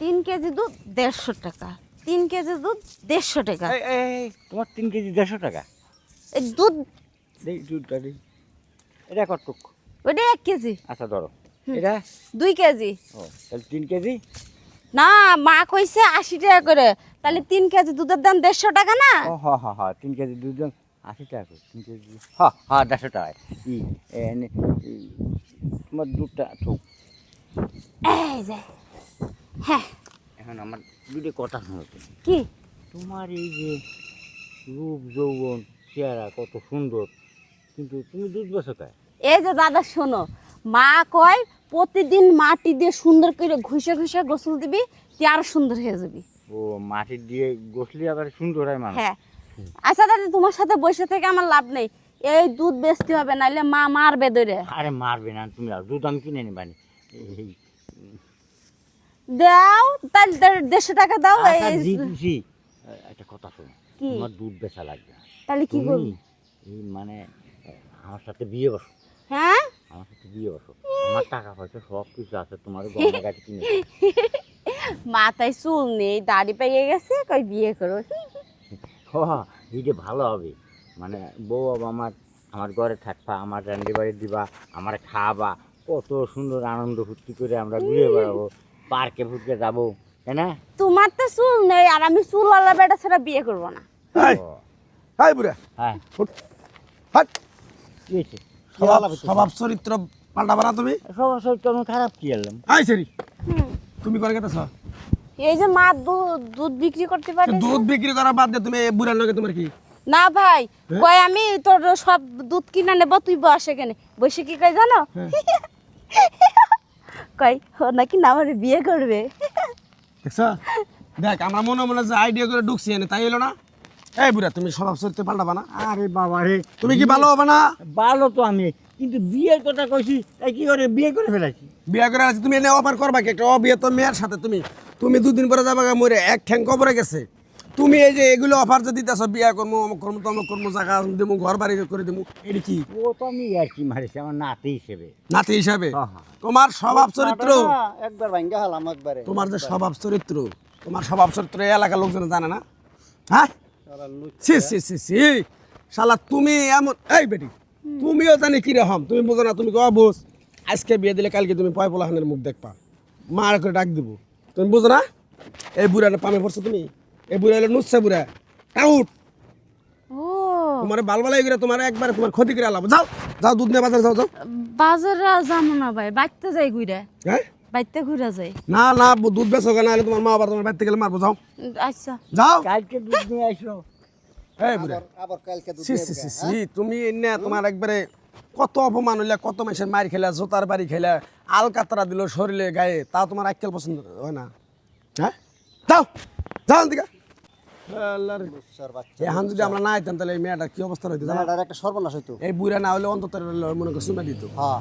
তিন কেজি দুধ দেড়শো টাকা। তিন কেজি দুধ দেড়শো টাকা। তোমার তিন কেজি দেড়শো টাকা? এই দুধ দেই দুধটা দিই। এটা কতটুক ওইটা এক কেজি। আচ্ছা ধরো। এটা? দুই কেজি। ও তাহলে তিন কেজি? না মা কইছে আশি টাকা করে। তাহলে তিন কেজি দুধের দাম দেড়শো টাকা না? ও হ হ হ তিন কেজি দুধ দাম আশি টাকা করে। তিন কেজি হ্যাঁ হ্যাঁ দেড়শো টাকা। ই তোমার দুধটা থুক। এই যে। হ্যাঁ। এখন আমার দুটো কথা শোনো কি? তোমার এই যে রূপ যৌবন চেহারা কত সুন্দর। কিন্তু তুমি দুধ কে এই যে দাদা শোনো মা কয় প্রতিদিন মাটি দিয়ে সুন্দর করে ঘুষে ঘুষে গোসল দিবি তুই আরও সুন্দর হয়ে যাবি। ও মাটি দিয়ে গোসলি আবার সুন্দর হয় মানুষ? হ্যাঁ। আচ্ছা দাদা তোমার সাথে বসে থেকে আমার লাভ নেই। এই দুধ বেচতে হবে নাইলে মা মারবে ধরে। আরে মারবে না তুমি আর দুধ আমি কিনে নিবানি। দাও তাহলে দেড়শো টাকা দাও এই- আচ্ছা। একটা কথা শোনো কি? তোমার দুধ বেচা লাগবে না। তাহলে কি তুমি করবি এই মানে আমার সাথে বিয়ে বসো হ্যাঁ আমার সাথে বিয়ে বসো আমার টাকা পয়সা সব কিছু আছে তোমার গাড়ি কিনে দেবো। মাথায় চুল নেই দাড়ি পেয়ে গেছে কই বিয়ে করো ও এইটা ভালো হবে মানে বউ বাবা আমার আমার ঘরে থাকবা আমার রান্ডি বাড়ি দিবা আমার খাওয়াবা কত সুন্দর আনন্দ ফুর্তি করে আমরা ঘুরে বেড়াবো পার্কে ফুটকে যাব তাই না? তোমার তো চুল নেই আর আমি চুল আলা বেটা ছাড়া বিয়ে করব না। হাই হাই বুড়া। হ্যাঁ। হাট। কি হয়েছে? স্বভাব স্বভাব চরিত্র পাল্টাবা না তুমি? সবার সব কেমন খারাপ কি এলাম হাই সেরি তুমি করে গেতেছ? এই যে মা দুধ দুধ বিক্রি করতে পারে দুধ বিক্রি করা বাদ দিয়ে তুমি বুড়ার লগে তোমার কি? না ভাই কয় আমি তোর সব দুধ কিনা নেব তুই বসে এখানে। বসে কি কয় জানো? কই ও নাকি না আমার বিয়ে করবে? দেখছ? দেখ আমরা মনে মনে যে আইডিয়া করে ঢুকছি এনে তাই হলো না? এই বুড়া তুমি স্বভাব চরিত্র পাল্টাবা না? আরে বাবা রে তুমি কি ভালো হবে না? ভালো তো আমি কিন্তু বিয়ের কথা কইছি তাই কি করে বিয়ে করে ফেলাছি বিয়ে করে আছে তুমি এনে অফার করবা কি? একটা অবিয়ে তো মেয়ের সাথে তুমি তুমি দুদিন পরে যাবা গা মরে এক ঠ্যাং কবরে গেছে। তুমি এই যে এগুলো অফার যে দিতেছ বিয়ে করব অমুক করব তমুক করব জায়গা দেবো ঘর বাড়ি করে দেবো এটি কি? ও তো আমি আর কি মারিছি আমার নাতি হিসেবে। নাতি হিসাবে? হ্যাঁ, হ্যাঁ। তোমার স্বভাব চরিত্র? একবার ভাঙ্গা হলাম একবারে। তোমার যে স্বভাব চরিত্র তোমার স্বভাব চরিত্র এই এলাকার লোকজন জানে না? হ্যাঁ? সি সি সি সি শালা তুমি এমন এই বেটি তুমিও জানি কি রকম তুমি বোঝো না তুমি কবা বোঝ আজকে বিয়ে দিলে কালকে তুমি পয় পোলাহানের মুখ দেখবা। মার করে ডাক দিব। তুমি বুঝো না? এই বুড়াটা পামে পড়ছো তুমি? এই বুড়া হলো নুচ্ছা বুড়া। আউট ও। তোমার বাল বালাই করে তোমার একবারে তোমার ক্ষতি করে আলাম। যাও যাও দুধ নিয়ে বাজার যাও যাও। বাজারে যাব না ভাই বাইতে যাই ঘুরে। হ্যাঁ? বাইতে ঘুরে যাই। না না দুধ বেচো না হলে তোমার মা আবার তোমার বাড়িতে গেলে মারবো। যাও। আচ্ছা। যাও। কালকে দুধ নিয়ে আসো। এই বুড়া। আবার কালকে দুধ সি সি তুমি এনে তোমার একবারে কত অপমান হইলে কত মাসের মার খেলা জোতার বাড়ি খেলা আলকাতরা দিল শরীরে গায়ে তা তোমার আজকাল পছন্দ হয় না। হ্যাঁ? যাও যাও দিকে এখন যদি আমরা না আইতাম তাহলে এই মেয়েটার কি অবস্থা হইতো জানা? একটা সর্বনাশ হইতো। এই বুড়া না হলে অন্তত মনে করছি দিত। হ্যাঁ।